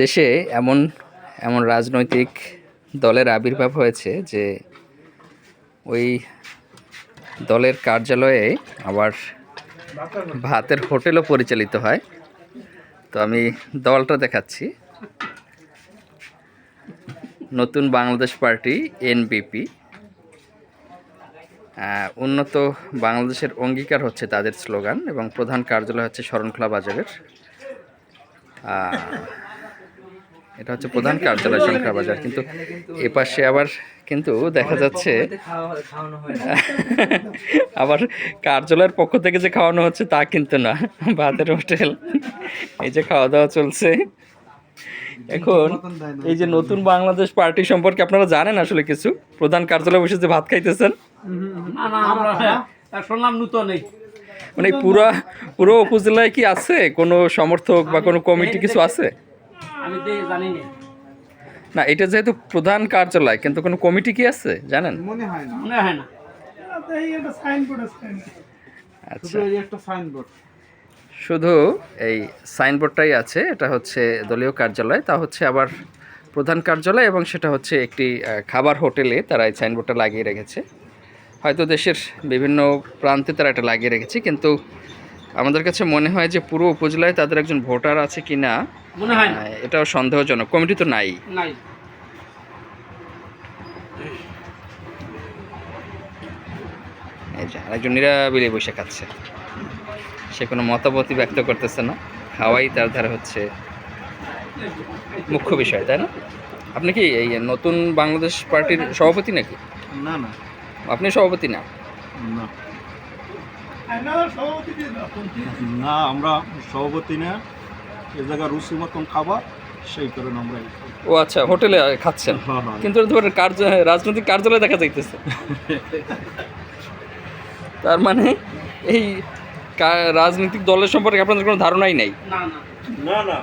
দেশে এমন এমন রাজনৈতিক দলের আবির্ভাব হয়েছে যে ওই দলের কার্যালয়ে আবার ভাতের হোটেলও পরিচালিত হয়। তো আমি দলটা দেখাচ্ছি। নতুন বাংলাদেশ পার্টি, এনবিপি। উন্নত বাংলাদেশের অঙ্গীকার হচ্ছে তাদের স্লোগান এবং প্রধান কার্যালয় হচ্ছে শরণখোলা বাজারের। এটা হচ্ছে প্রধান কার্যালয় শরণখোলা বাজার। কিন্তু এ পাশে আবার কিন্তু দেখা যাচ্ছে আবার কার্যালয়ের পক্ষ থেকে যে খাওয়ানো হচ্ছে তা কিন্তু না। ভাতের হোটেল। এই যে খাওয়া দাওয়া চলছে। এখন এই যে নতুন বাংলাদেশ পার্টি সম্পর্কে আপনারা জানেন আসলে কিছু? প্রধান কার্যালয়ে বসে যে ভাত খাইতেছেন? শুনলাম মানে পুরা পুরো উপজেলায় কি আছে? কোনো সমর্থক বা কোনো কমিটি কিছু আছে? আমি জানি না। না এটা যেহেতু প্রধান কার্যালয় কিন্তু কোনো কমিটি কি আছে? জানেন? মনে হয় না। মনে হয় না। আচ্ছা। শুধু এই সাইনবোর্ড শুধু এই সাইনবোর্ডটাই আছে এটা হচ্ছে দলীয় কার্যালয় তা হচ্ছে আবার প্রধান কার্যালয় এবং সেটা হচ্ছে একটি খাবার হোটেলে তারা এই সাইনবোর্ডটা লাগিয়ে রেখেছে। হয়তো দেশের বিভিন্ন প্রান্তে তারা এটা লাগিয়ে রেখেছে কিন্তু আমাদের কাছে মনে হয় যে পুরো উপজেলায় তাদের একজন ভোটার আছে কি না মনে হয় না। এটাও সন্দেহজনক। কমিটি তো নাই। নাই। এই যে আরেকজন নিরাবিলি বসে খাচ্ছে সে কোনো মতামতই ব্যক্ত করতেছে না। খাওয়াই তার ধারে হচ্ছে মুখ্য বিষয় তাই না? আপনি কি এই নতুন বাংলাদেশ পার্টির সভাপতি নাকি? না না। আপনি সভাপতি না? না? না আমরা সভাপতি না। এ জায়গায় রুচি মতন খাবার সেই কারণে আমরা ও আচ্ছা হোটেলে খাচ্ছেন? হ্যাঁ, হ্যাঁ। কিন্তু কার্য রাজনৈতিক কার্যালয় দেখা যাইতেছে। তার মানে এই রাজনৈতিক দলের সম্পর্কে আপনাদের কোনো ধারণাই নাই? না না। না না।